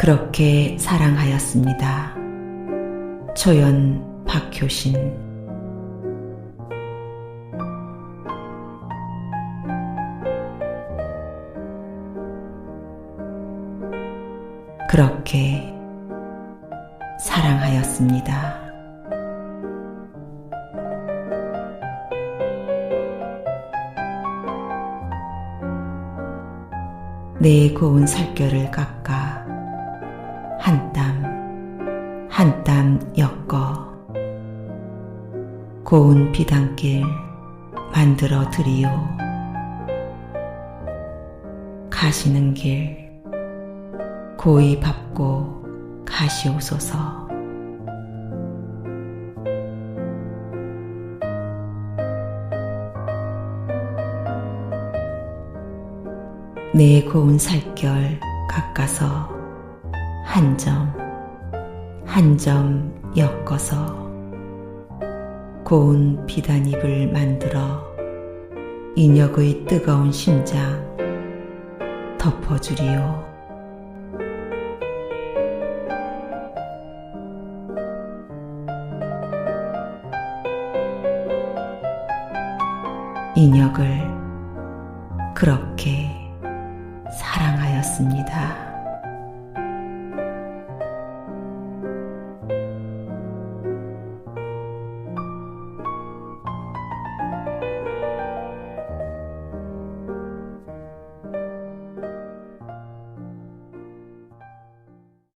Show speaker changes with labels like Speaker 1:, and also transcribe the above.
Speaker 1: 그렇게 사랑하였습니다. 초연 박효신 그렇게 사랑하였습니다. 내 고운 살결을 깎아 한 땀 한 땀 엮어 고운 비단길 만들어 드리오. 가시는 길 고이 밟고 가시옵소서. 내 고운 살결 깎아서 한 점, 한 점 엮어서 고운 비단잎을 만들어 인역의 뜨거운 심장 덮어주리오. 인역을 그렇게 사랑하였습니다.